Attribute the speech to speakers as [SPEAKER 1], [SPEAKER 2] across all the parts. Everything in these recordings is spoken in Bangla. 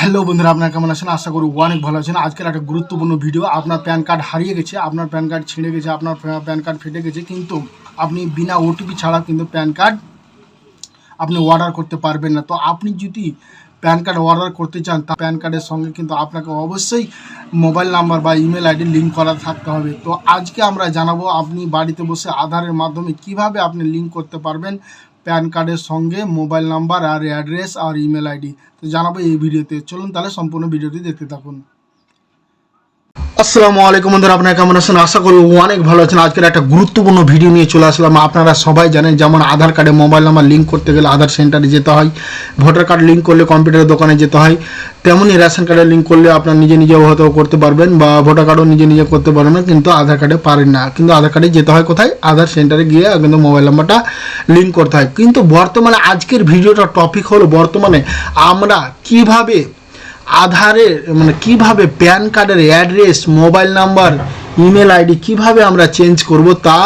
[SPEAKER 1] হ্যালো বন্ধুরা, আপনারা কেমন আছেন? আশা করি অনেক ভালো আছেন। আজকের একটা গুরুত্বপূর্ণ ভিডিও আপনার প্যান কার্ড হারিয়ে গেছে, আপনার প্যান কার্ড ছিঁড়ে গেছে, আপনার প্যান কার্ড ফেটে গেছে, কিন্তু আপনি বিনা ওটিপি ছাড়া কিন্তু প্যান কার্ড আপনি অর্ডার করতে পারবেন না। তো আপনি যদি প্যান কার্ড অর্ডার করতে চান, তা প্যান কার্ডের সঙ্গে কিন্তু আপনাকে অবশ্যই মোবাইল নাম্বার বা ইমেল আইডি লিঙ্ক করা থাকতে হবে। তো আজকে আমরা জানাব, আপনি বাড়িতে বসে আধারের মাধ্যমে কীভাবে আপনি লিঙ্ক করতে পারবেন। প্যান কার্ডের সঙ্গে মোবাইল নাম্বার আর অ্যাড্রেস আর ইমেল আইডি। তো জানাব এই ভিডিওতে। চলুন তাহলে সম্পূর্ণ ভিডিওটি দেখতে থাকুন। আসসালামু আলাইকুম বন্ধুরা, আপনারা কেমন আছেন? আশা করি অনেক ভালো আছেন। আজকের একটা গুরুত্বপূর্ণ ভিডিও নিয়ে চলে আসলাম। আপনারা সবাই জানেন, যেমন আধার কার্ডে মোবাইল নাম্বার লিঙ্ক করতে গেলে আধার সেন্টারে যেতে হয়। ভোটার কার্ড লিঙ্ক করলে কম্পিউটারের দোকানে যেতে হয়। তেমনই রেশন কার্ডে লিঙ্ক করলে আপনার নিজে নিজেও হয়তো করতে পারবেন বা ভোটার কার্ডও নিজে নিজে করতে পারবেন কিন্তু আধার কার্ডে পারেন না। কিন্তু আধার কার্ডে যেতে হয় কোথায়? আধার সেন্টারে গিয়ে কিন্তু মোবাইল নাম্বারটা লিঙ্ক করতে হয়। কিন্তু বর্তমানে আজকের ভিডিওটা টপিক হলো বর্তমানে আমরা কীভাবে আধারের মানে কীভাবে প্যান কার্ডের address, mobile number, email ID কীভাবে আমরা চেঞ্জ করব তা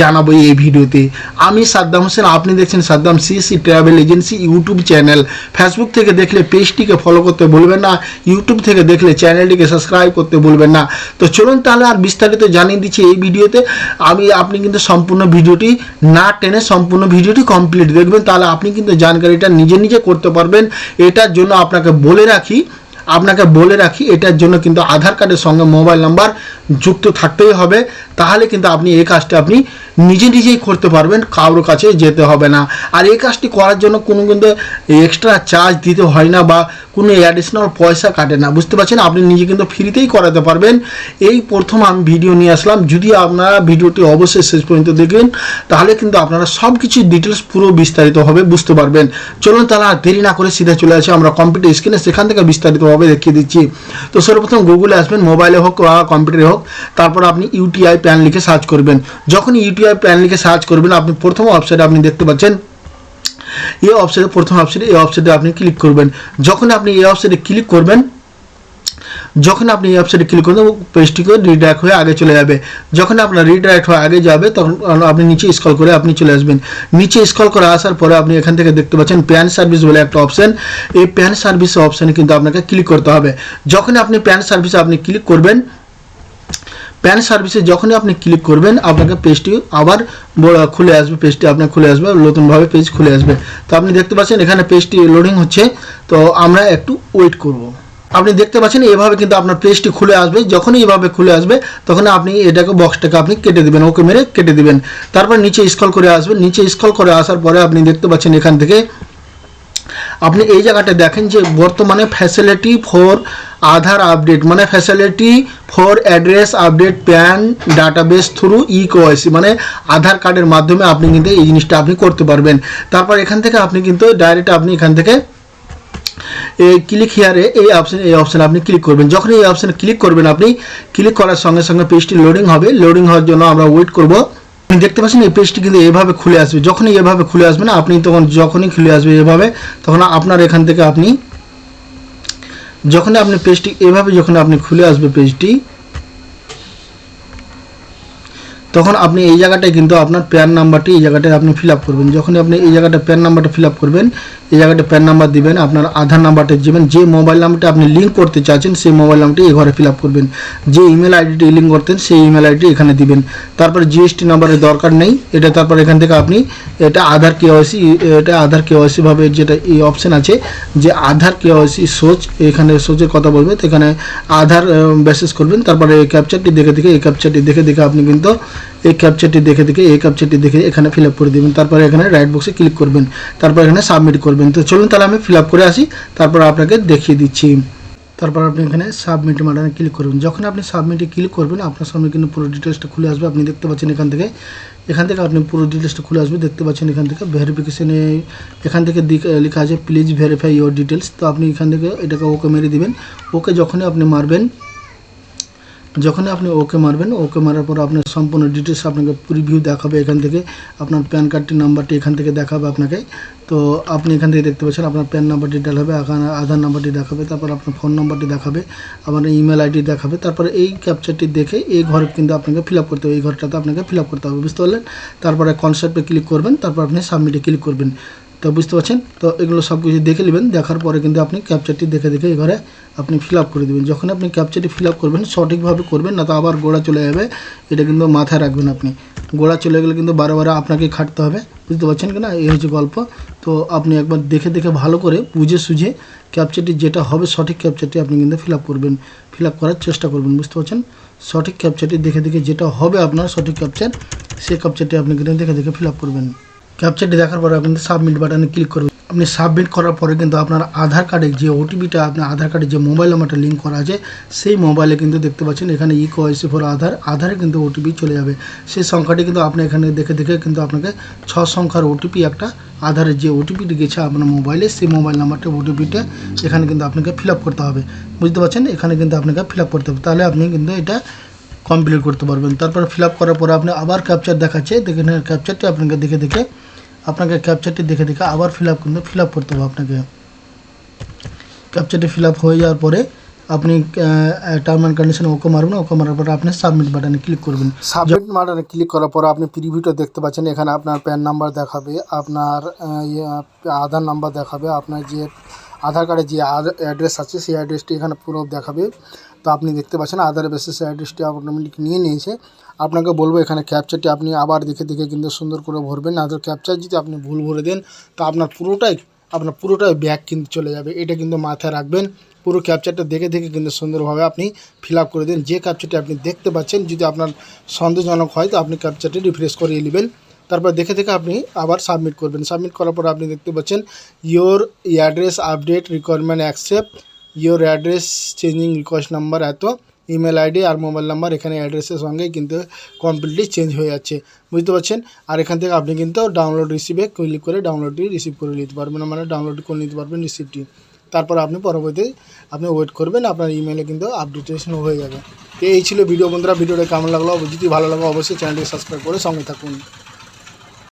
[SPEAKER 1] জানাব এই ভিডিওতে। আমি সাদ্দাম হোসেন, আপনি দেখছেন Saddam CAC travel agency YouTube channel. Facebook থেকে দেখলে পেজটিকে ফলো করতে ভুলবেন না, ইউটিউব থেকে দেখলে চ্যানেলটিকে সাবস্ক্রাইব করতে ভুলবেন না। তো চলুন তাহলে আর বিস্তারিত জানিয়ে দিচ্ছি এই ভিডিওতে। আমি, আপনি কিন্তু সম্পূর্ণ ভিডিওটি না টেনে সম্পূর্ণ ভিডিওটি কমপ্লিট দেখবেন, তাহলে আপনি কিন্তু জানকারিটা নিজে নিজে করতে পারবেন। এটার জন্য আপনাকে বলে রাখি আপনাকে বলে রাখি এটার জন্য কিন্তু আধার কার্ডের সঙ্গে মোবাইল নাম্বার যুক্ত থাকতেই হবে, তাহলে কিন্তু আপনি এই কাজটা আপনি নিজে নিজেই করতে পারবেন, কারোর কাছে যেতে হবে না। আর এই কাজটি করার জন্য কোনো কিন্তু এক্সট্রা চার্জ দিতে হয় না বা কোনো অ্যাডিশনাল পয়সা কাটে না। বুঝতে পারছেন? আপনি নিজে কিন্তু ফ্রিতেই করাতে পারবেন। এই প্রথম আমি ভিডিও নিয়ে আসলাম। যদি আপনারা ভিডিওটি অবশ্যই শেষ পর্যন্ত দেখবেন, তাহলে কিন্তু আপনারা সব কিছু ডিটেলস পুরো বিস্তারিত হবে বুঝতে পারবেন। চলুন তাহলে আর দেরি না করে সিধা চলে আসে। আমরা কম্পিউটার স্ক্রিনে সেখান থেকে বিস্তারিতভাবে দেখিয়ে দিচ্ছি। তো সর্বপ্রথম গুগলে আসবেন মোবাইলে হোক বা কম্পিউটারে হোক তারপর আপনি ইউটিআই প্যান লিখে সার্চ করবেন। যখন ইউটিআই প্যান লিখে সার্চ করবেন, আপনি প্রথম ওয়েবসাইটে আপনি দেখতে পাচ্ছেন এই অপশানে প্রথম অপশানে এই অপশানে আপনি ক্লিক করবেন। যখন আপনি এই অপশানে ক্লিক করবেন যখন আপনি এই অপশানে ক্লিক করবেন পেজটিকে রিডাইরেক্ট হয়ে আগে চলে যাবে। যখন আপনার রিডাইরেক্ট হয়ে আগে যাবে, তখন আপনি নিচে স্কল করে আপনি চলে আসবেন। নিচে স্কল করে আসার পরে আপনি এখান থেকে দেখতে পাচ্ছেন প্যান সার্ভিস বলে একটা অপশন এই প্যান সার্ভিস অপশানে কিন্তু আপনাকে ক্লিক করতে হবে। যখন আপনি প্যান সার্ভিসে আপনি ক্লিক করবেন প্যান সার্ভিসে যখনই আপনি ক্লিক করবেন, আপনাকে পেজটি আবার খুলে আসবে পেজটি আপনার খুলে আসবে, নতুনভাবে পেজ খুলে আসবে। তো আপনি দেখতে পাচ্ছেন এখানে পেজটি লোডিং হচ্ছে। তো আমরা একটু ওয়েট করব। আপনি দেখতে পাচ্ছেন এভাবে কিন্তু আপনার পেজটি খুলে আসবে। যখনই এভাবে খুলে আসবে, তখন আপনি এটাকে বক্সটাকে আপনি কেটে দিবেন ওকে মেরে কেটে দিবেন। তারপর নিচে স্ক্রল করে আসবেন। নিচে স্ক্রল করে আসার পরে আপনি দেখতে পাচ্ছেন এখান থেকে আপনি এই জায়গাটা দেখেন যে বর্তমানে ফ্যাসিলিটি ফর আধার আপডেট মানে facility for address update PAN database through e KYC মানে আধার কার্ডের মাধ্যমে আপনি কিন্তু এই জিনিসটা আপনি করতে পারবেন। তারপর এখান থেকে আপনি কিন্তু ডাইরেক্ট আপনি এখান থেকে এই ক্লিক হিয়ারে এই অপশন এই অপশানে আপনি ক্লিক করবেন। যখন এই অপশানে ক্লিক করবেন আপনি ক্লিক করার সঙ্গে সঙ্গে পেজটি লোডিং হবে। লোডিং হওয়ার জন্য আমরা ওয়েট করব। দেখতে পাচ্ছেন এই পেজটি কিন্তু এভাবে খুলে আসবে। যখনই এভাবে খুলে আসবে না, আপনি তখন যখনই খুলে আসবে এভাবে, তখন আপনার এখান থেকে আপনি, যখনই আপনি পেজটি এভাবে যখন আপনি খুলে আসবে পেজটি তখন আপনি এই জায়গাটায় কিন্তু আপনার প্যান নাম্বারটি এই জায়গাটায় আপনি ফিল করবেন। যখনই আপনি এই জায়গাটা প্যান নাম্বারটা ফিল করবেন, এই জায়গাটা প্যান নাম্বার দিবেন, আপনার আধার নাম্বারটা দিবেন, যে মোবাইল নাম্বারটা আপনি লিঙ্ক করতে চাচ্ছেন, সেই মোবাইল নাম্বারটি এই ঘরে ফিল করবেন। যে ইমেল আইডিটি লিঙ্ক করতেন, সেই ইমেল আইডি এখানে দিবেন। তারপরে জিএসটি নাম্বারের দরকার নেই। এটা তারপর এখান থেকে আপনি, এটা আধার কেওয়াইসি এটা আধার কেওয়াইসি ভাবে যেটা এই অপশান আছে, যে আধার কেওয়াইসি সোচ এখানে সোচের কথা বলবে, তো এখানে আধার বেসিস করবেন। তারপরে এই ক্যাপচারটি দেখে দেখে, এই ক্যাপচারটি দেখে দেখে আপনি কিন্তু এই ক্যাপচারটি দেখে দেখে, এই ক্যাপচারটি দেখে এখানে ফিল করে দেবেন। তারপরে এখানে রাইট বক্সে ক্লিক করবেন। তারপর এখানে সাবমিট করবেন। তো চলুন তাহলে আমি ফিল করে আসি। তারপর আপনাকে দেখিয়ে দিচ্ছি। তারপর আপনি এখানে সাবমিট বাটনে ক্লিক করবেন। যখন আপনি সাবমিটে ক্লিক করবেন, আপনার সামনে কিন্তু পুরো ডিটেলসটা খুলে আসবে। আপনি দেখতে পাচ্ছেন এখান থেকে এখান থেকে আপনি পুরো ডিটেলসটা খুলে আসবে। দেখতে পাচ্ছেন এখান থেকে ভেরিফিকেশানে এখান থেকে লেখা আছে প্লিজ ভেরিফাই ইওর ডিটেলস তো আপনি এখান থেকে এটাকে ওকে মেরে দিবেন। ওকে যখনই আপনি মারবেন যখনই আপনি ওকে মারবেন ওকে মারার পর আপনার সম্পূর্ণ ডিটেলস আপনাকে প্রিভিউ দেখাবে এখান থেকে। আপনার প্যান কার্ডটির নাম্বারটি এখান থেকে দেখাবে আপনাকে। তো আপনি এখান থেকে দেখতে পাচ্ছেন আপনার প্যান নাম্বার ডিটেল হবে, আধার নাম্বারটি দেখাবে, তারপর আপনার ফোন নাম্বারটি দেখাবে, আপনার ইমেল আইডি দেখাবে, তারপরে এই ক্যাপচারটি দেখে এই ঘরে কিন্তু আপনাকে ফিল করতে হবে। এই ঘরটাতে আপনাকে ফিল করতে হবে, বুঝতে পারলেন? তারপরে কনসেপ্টে ক্লিক করবেন, তারপর আপনি সাবমিটে ক্লিক করবেন। তো বুঝতে পারছেন? তো এগুলো সব কিছু দেখে নেবেন, দেখার পরে কিন্তু আপনি ক্যাপচারটি দেখে দেখে এবারে আপনি ফিল আপ করে দেবেন। যখন আপনি ক্যাপচারটি ফিল আপ করবেন, সঠিকভাবে করবেন, না তো আবার গোড়া চলে যাবে, এটা কিন্তু মাথায় রাখবেন আপনি। গোড়া চলে গেলে কিন্তু বারে বারে আপনাকে খাটতে হবে, বুঝতে পারছেন কি না এই হচ্ছে গল্প। তো আপনি একবার দেখে দেখে ভালো করে বুঝে সুঝে ক্যাপচারটি যেটা হবে, সঠিক ক্যাপচারটি আপনি কিন্তু ফিল করবেন। ফিল করার চেষ্টা করবেন, বুঝতে পারছেন? সঠিক ক্যাপচারটি দেখে দেখে যেটা হবে আপনার সঠিক ক্যাপচার সেই ক্যাপচারটি আপনি কিন্তু দেখে দেখে ফিল করবেন। ক্যাপচারটি দেখার পরে আপনি সাবমিট বাটনে ক্লিক করবেন আপনি সাবমিট করার পরে কিন্তু আপনার আধার কার্ডে যে ওটিপিটা আপনার আধার কার্ডে যে মোবাইল নাম্বারটা লিঙ্ক করা আছে, সেই মোবাইলে কিন্তু দেখতে পাচ্ছেন এখানে ই কোয়াইসি ফর আধার আধারে কিন্তু ওটিপি চলে যাবে। সেই সংখ্যাটি কিন্তু আপনি এখানে দেখে দেখে কিন্তু আপনাকে ছ সংখ্যার ওটিপি একটা আধারের যে ওটিপিটি গেছে আপনার মোবাইলে সেই মোবাইল নাম্বারটা ওটিপিটা এখানে কিন্তু আপনাকে ফিল করতে হবে। বুঝতে পারছেন? এখানে কিন্তু আপনাকে ফিল করতে হবে। তাহলে আপনি কিন্তু এটা কমপ্লিট করতে পারবেন। তারপর ফিল করার পরে আপনি আবার ক্যাপচার দেখাচ্ছে। দেখেন ক্যাপচারটি আপনাকে দেখে দেখে আপনাকে ক্যাপচারটি দেখে দেখে আবার ফিল আপ কিন্তু ফিল আপ করতে হবে আপনাকে। ক্যাপচারটি ফিল আপ হয়ে যাওয়ার পরে আপনি টার্ম অ্যান্ড কন্ডিশন ওকে মারবেন ওকে মারার পরে আপনি সাবমিট বাটনে ক্লিক করবেন। সাবমিট বাটনে ক্লিক করার পরে আপনি প্রিভিউটা দেখতে পাচ্ছেন এখানে আপনার প্যান নাম্বার দেখাবে আপনার ইয়ে, আধার নাম্বার দেখাবে আপনার যে আধার কার্ডে যে অ্যাড্রেস আছে সেই অ্যাড্রেসটি এখানে পুরো দেখাবে। তো আপনি দেখতে পাচ্ছেন আধার বেসিস অ্যাড্রেসটি অটোমেটিক নিয়ে নিয়েছে। আপনাকে বলব, এখানে ক্যাপচারটি আপনি আবার দেখে দেখে কিন্তু সুন্দর করে ভরবেন। তো ক্যাপচার যদি আপনি ভুল ভরে দেন, তো আপনার পুরোটাই আপনার পুরোটাই ব্যাগ কিন্তু চলে যাবে। এটা কিন্তু মাথায় রাখবেন। পুরো ক্যাপচারটা দেখে দেখে কিন্তু সুন্দরভাবে আপনি ফিল আপ করে দিন। যে ক্যাপচারটি আপনি দেখতে পাচ্ছেন, যদি আপনার সন্দেহজনক হয়, তো আপনি ক্যাপচারটি রিফ্রেশ করিয়ে নেবেন। তারপর দেখে দেখে আপনি আবার সাবমিট করবেন। সাবমিট করার পর আপনি দেখতে পাচ্ছেন your address update requirement accept your address changing request number এত ইমেল আইডি আর মোবাইল নাম্বার এখানে অ্যাড্রেসের সঙ্গে কিন্তু কমপ্লিটলি চেঞ্জ হয়ে যাচ্ছে। বুঝতে পারছেন? আর এখান থেকে আপনি কিন্তু ডাউনলোড রিসিভে ক্লিক করে ডাউনলোডটি রিসিভ করে নিতে পারবেন। মানে ডাউনলোড করে নিতে পারবেন রিসিপ্টটি তারপর আপনি পরবর্তী আপনি ওয়েট করবেন, আপনার ইমেলে কিন্তু আপডেটেশন হয়ে যাবে। তো এই ছিল ভিডিও বন্ধুরা। ভিডিওটা কেমন লাগল? যদি ভালো লাগল অবশ্যই চ্যানেলটি সাবস্ক্রাইব করে সঙ্গে থাকুন।